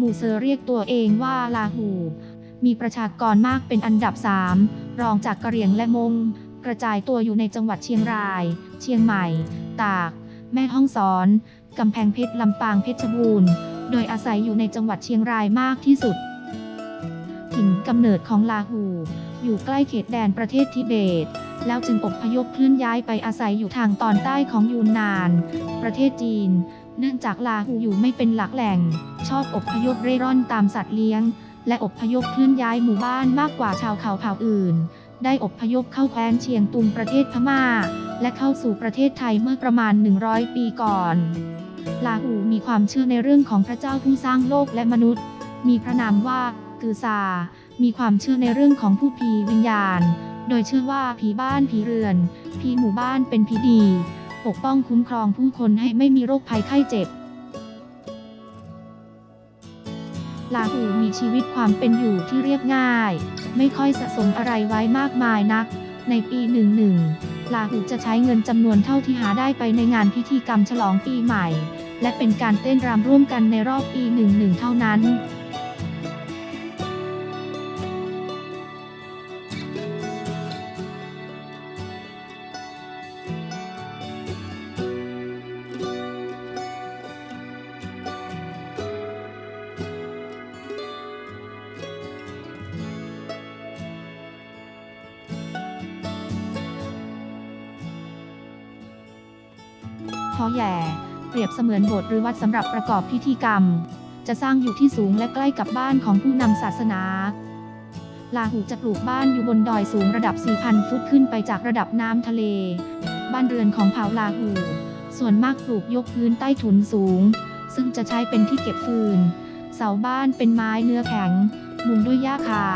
มูเซอร์เรียกตัวเองว่าลาหู มีประชากรมากเป็นอันดับ 3 รองจากกะเหรี่ยงและมง กระจายตัวอยู่ในจังหวัดเชียงราย เชียงใหม่ ตาก แม่ฮ่องสอน กำแพงเพชร ลำปางเพชรบูรณ์ โดยอาศัยอยู่ในจังหวัดเชียงรายมากที่สุด ถิ่นกำเนิดของลาหู อยู่ใกล้เขตแดนประเทศทิเบต แล้วจึงอพยพเคลื่อนย้ายไปอาศัยอยู่ทางตอนใต้ของยูนนาน ประเทศจีน เนื่องจากลาหูอยู่ไม่เป็นหลักแหล่ง ชอบอบพยพเร่ร่อนตามสัตว์เลี้ยง และอบพยพเคลื่อนย้ายหมู่บ้านมากกว่าชาวเขาเผ่าอื่น ได้อบพยพเข้าแคว้นเชียงตุงประเทศพม่า และเข้าสู่ประเทศไทยเมื่อประมาณ 100 ปีก่อน ลาหูมีความเชื่อในเรื่องของพระเจ้าผู้สร้างโลกและมนุษย์ มีพระนามว่ากือซา มีความเชื่อในเรื่องของผู้ผีวิญญาณ โดยเชื่อว่าผีบ้านผีเรือนผีหมู่บ้านเป็นผีดี ปกป้องคุ้มครองผู้คนให้ไม่มีโรคภัยไข้เจ็บลาหูมีชีวิตความเป็นอยู่ที่เรียบง่าย ไม่ค่อยสะสมอะไรไว้มากมายนัก ในปีหนึ่งหนึ่งลาหูจะใช้เงินจำนวนเท่าที่หาได้ไปในงานพิธีกรรมฉลองปีใหม่ และเป็นการเต้นรำร่วมกันในรอบปีหนึ่งหนึ่งเท่านั้น หอแย่เปรียบเสมือนโบสถ์หรือวัดสำหรับประกอบพิธีกรรม จะสร้างอยู่ที่สูงและใกล้กับบ้านของผู้นำศาสนาลาหูจะปลูกบ้านอยู่บนดอยสูงระดับ 4,000 ฟุตขึ้นไปจากระดับน้ำทะเล บ้านเรือนของเผ่าลาหู ส่วนมากปลูกยกพื้นใต้ถุนสูง ซึ่งจะใช้เป็นที่เก็บฟืน เสาบ้านเป็นไม้เนื้อแข็ง มุงด้วยหญ้าคา